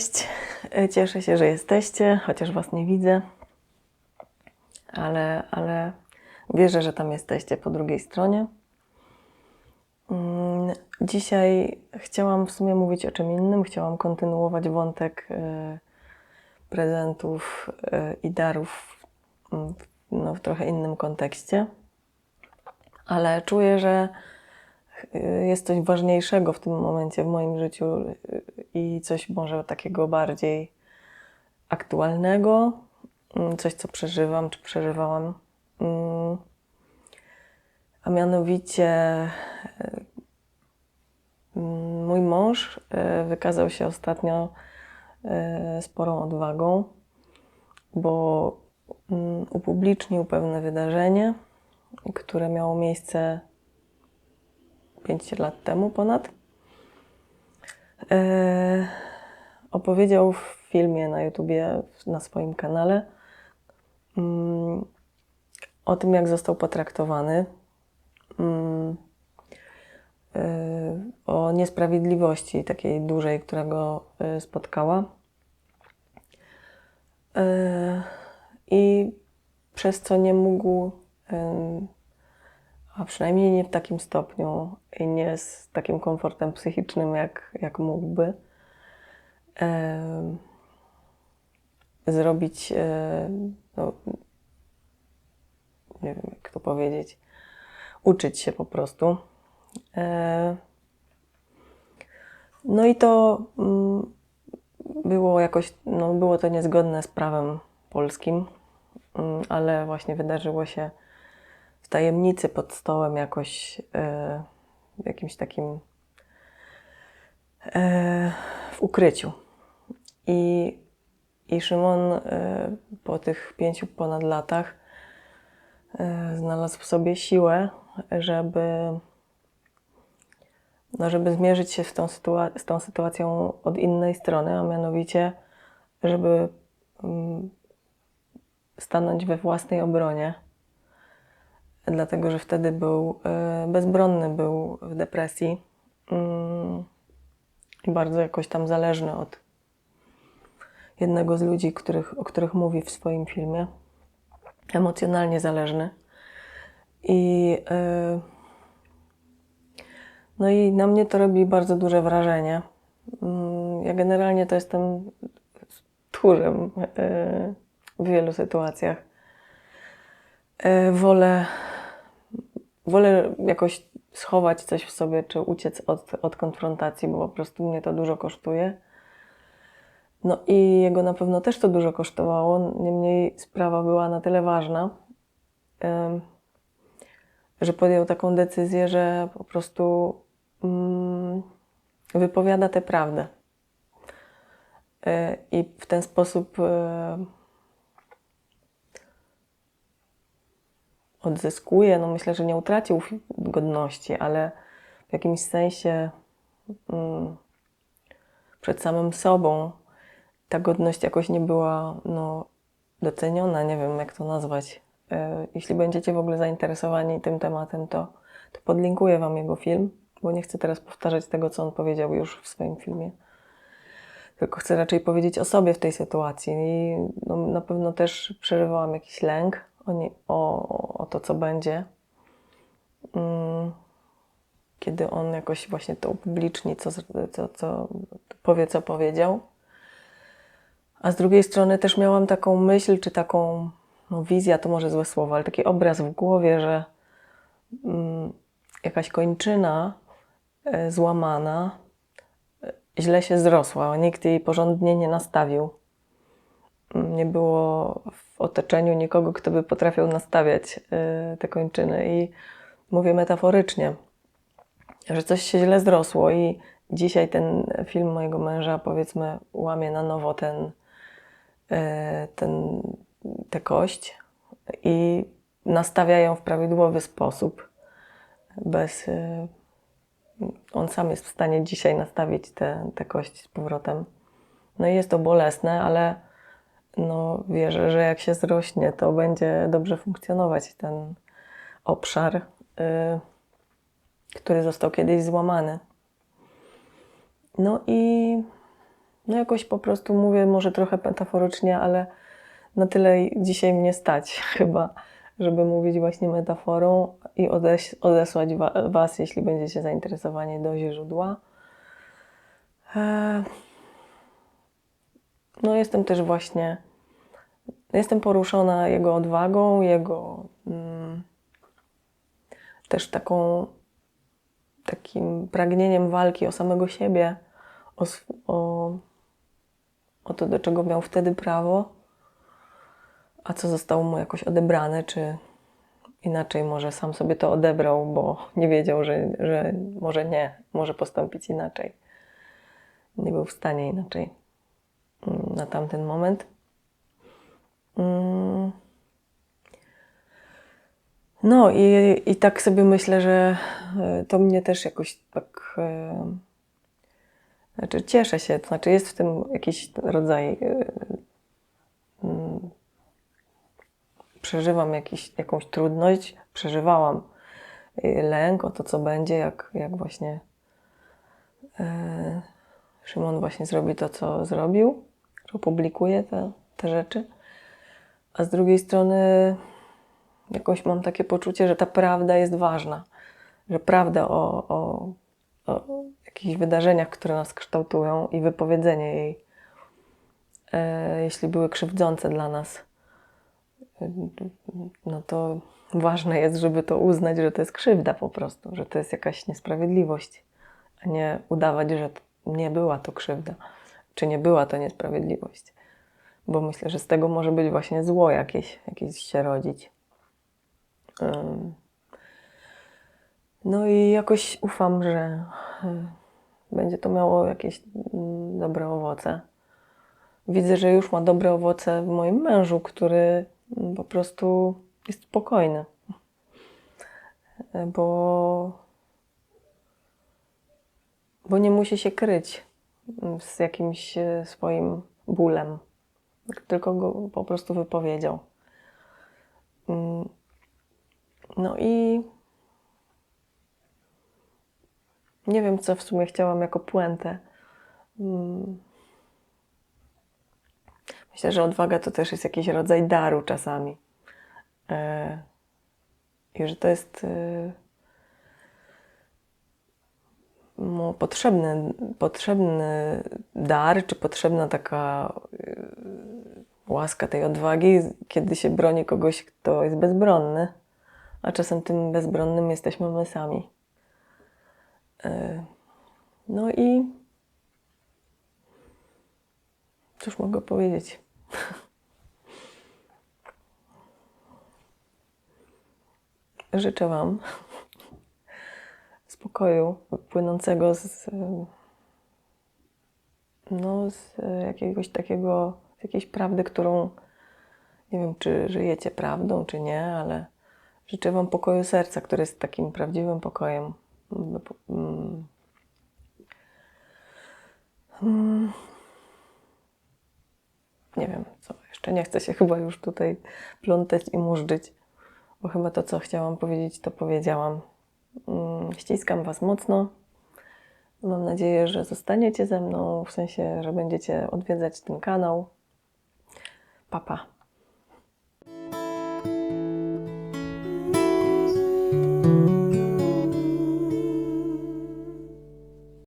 Cześć, E, cieszę się, że jesteście, chociaż Was nie widzę, ale, ale wierzę, że tam jesteście po drugiej stronie. Mm, Dzisiaj chciałam w sumie mówić o czym innym. Chciałam kontynuować wątek e, prezentów e, i darów mm, no, w trochę innym kontekście, ale czuję, że jest coś ważniejszego w tym momencie w moim życiu i coś może takiego bardziej aktualnego, mm, coś co przeżywam czy przeżywałam. Mm, A mianowicie mm, mój mąż y, wykazał się ostatnio y, sporą odwagą, bo upublicznił pewne wydarzenie, które miało miejsce 5 lat temu ponad. E, opowiedział w filmie na YouTubie, na swoim kanale mm, o tym, jak został potraktowany, mm, e, o niesprawiedliwości takiej dużej, która go e, spotkała. I przez co nie mógł, a przynajmniej nie w takim stopniu i nie z takim komfortem psychicznym, jak, jak mógłby, zrobić, e, no, nie wiem jak to powiedzieć, uczyć się po prostu. E, No i to mm, było jakoś, no było to niezgodne z prawem polskim, mm, ale właśnie wydarzyło się w tajemnicy pod stołem jakoś e, w jakimś takim e, w ukryciu. I, i Szymon e, po tych pięciu ponad latach znalazł w sobie siłę, żeby, no, żeby zmierzyć się z tą, z tą sytuacją od innej strony, a mianowicie, żeby mm, stanąć we własnej obronie dlatego że wtedy był e, bezbronny, był w depresji mm, i bardzo jakoś tam zależny od jednego z ludzi, których, o których mówi w swoim filmie. Emocjonalnie zależny. I e, no i na mnie to robi bardzo duże wrażenie. Mm, Ja generalnie to jestem tchórzem e, w wielu sytuacjach. Wolę wolę jakoś schować coś w sobie, czy uciec od, od konfrontacji, bo po prostu mnie to dużo kosztuje. No i jego na pewno też to dużo kosztowało, niemniej sprawa była na tyle ważna, że podjął taką decyzję, że po prostu mm, wypowiada tę prawdę. E, I w ten sposób odzyskuje, no myślę, że nie utracił godności, ale w jakimś sensie mm, przed samym sobą ta godność jakoś nie była no, doceniona, nie wiem jak to nazwać. E, Jeśli będziecie w ogóle zainteresowani tym tematem, to, to podlinkuję Wam jego film, bo nie chcę teraz powtarzać tego, co on powiedział już w swoim filmie. Tylko chcę raczej powiedzieć o sobie w tej sytuacji. I no, na pewno też przeżywałam jakiś lęk o, nie, o, o to, co będzie. Mm, Kiedy on jakoś właśnie to upubliczni, co, co, co powie, co powiedział. A z drugiej strony też miałam taką myśl, czy taką no, wizję, to może złe słowo, ale taki obraz w głowie, że mm, jakaś kończyna e, złamana e, źle się zrosła, nikt jej porządnie nie nastawił. Mm, Nie było otoczeniu nikogo, kto by potrafił nastawiać e, te kończyny. I mówię metaforycznie, że coś się źle zrosło i dzisiaj ten film mojego męża, powiedzmy, łamie na nowo ten, e, ten, tę kość i nastawia ją w prawidłowy sposób. Bez, e, on sam jest w stanie dzisiaj nastawić tę kość z powrotem. No i jest to bolesne, ale no, wierzę, że jak się zrośnie, to będzie dobrze funkcjonować ten obszar, y, który został kiedyś złamany. No i no jakoś po prostu mówię, może trochę metaforycznie, ale na tyle dzisiaj mnie stać chyba, żeby mówić właśnie metaforą i odeś, odesłać wa, Was, jeśli będziecie zainteresowani do źródła. E, no jestem też właśnie, jestem poruszona jego odwagą, jego mm, też taką, takim pragnieniem walki o samego siebie, o, o, o to, do czego miał wtedy prawo, a co zostało mu jakoś odebrane, czy inaczej może sam sobie to odebrał, bo nie wiedział, że, że może nie, może postąpić inaczej. Nie był w stanie inaczej na tamten moment. Mm. No i, i tak sobie myślę, że e, to mnie też jakoś tak. e, Znaczy cieszę się, to znaczy jest w tym jakiś rodzaj. e, mm, Przeżywam jakiś, jakąś trudność, przeżywałam lęk o to, co będzie, jak, jak właśnie Szymon właśnie zrobi to, co zrobił, że opublikuje te, te rzeczy. A z drugiej strony jakoś mam takie poczucie, że ta prawda jest ważna. Że prawda o, o, o jakichś wydarzeniach, które nas kształtują i wypowiedzenie jej, e, jeśli były krzywdzące dla nas, no to ważne jest, żeby to uznać, że to jest krzywda po prostu, że to jest jakaś niesprawiedliwość, a nie udawać, że nie była to krzywda, czy nie była to niesprawiedliwość. Bo myślę, że z tego może być właśnie zło jakieś, jakieś się rodzić. No i jakoś ufam, że y, będzie to miało jakieś mm, dobre owoce. Widzę, że już ma dobre owoce w moim mężu, który mm, po prostu jest spokojny. Y, Bo, bo nie musi się kryć z jakimś y, swoim bólem, tylko go po prostu wypowiedział. Mm, No i nie wiem, co w sumie chciałam jako puentę. Mm. Myślę, że odwaga to też jest jakiś rodzaj daru czasami. E, I że to jest e, mu potrzebny, potrzebny dar, czy potrzebna taka e, łaska tej odwagi, kiedy się broni kogoś, kto jest bezbronny, a czasem tym bezbronnym jesteśmy my sami. E, No i cóż mogę powiedzieć? Życzę Wam spokoju płynącego z, no, z jakiegoś takiego, z jakiejś prawdy, którą nie wiem, czy żyjecie prawdą, czy nie, ale życzę Wam pokoju serca, który jest takim prawdziwym pokojem. Mm. Mm. Nie wiem, co jeszcze. Nie chcę się chyba już tutaj plątać i murzyć, bo chyba to, co chciałam powiedzieć, to powiedziałam. Mm, Ściskam Was mocno. Mam nadzieję, że zostaniecie ze mną, w sensie, że będziecie odwiedzać ten kanał. Papa. Pa.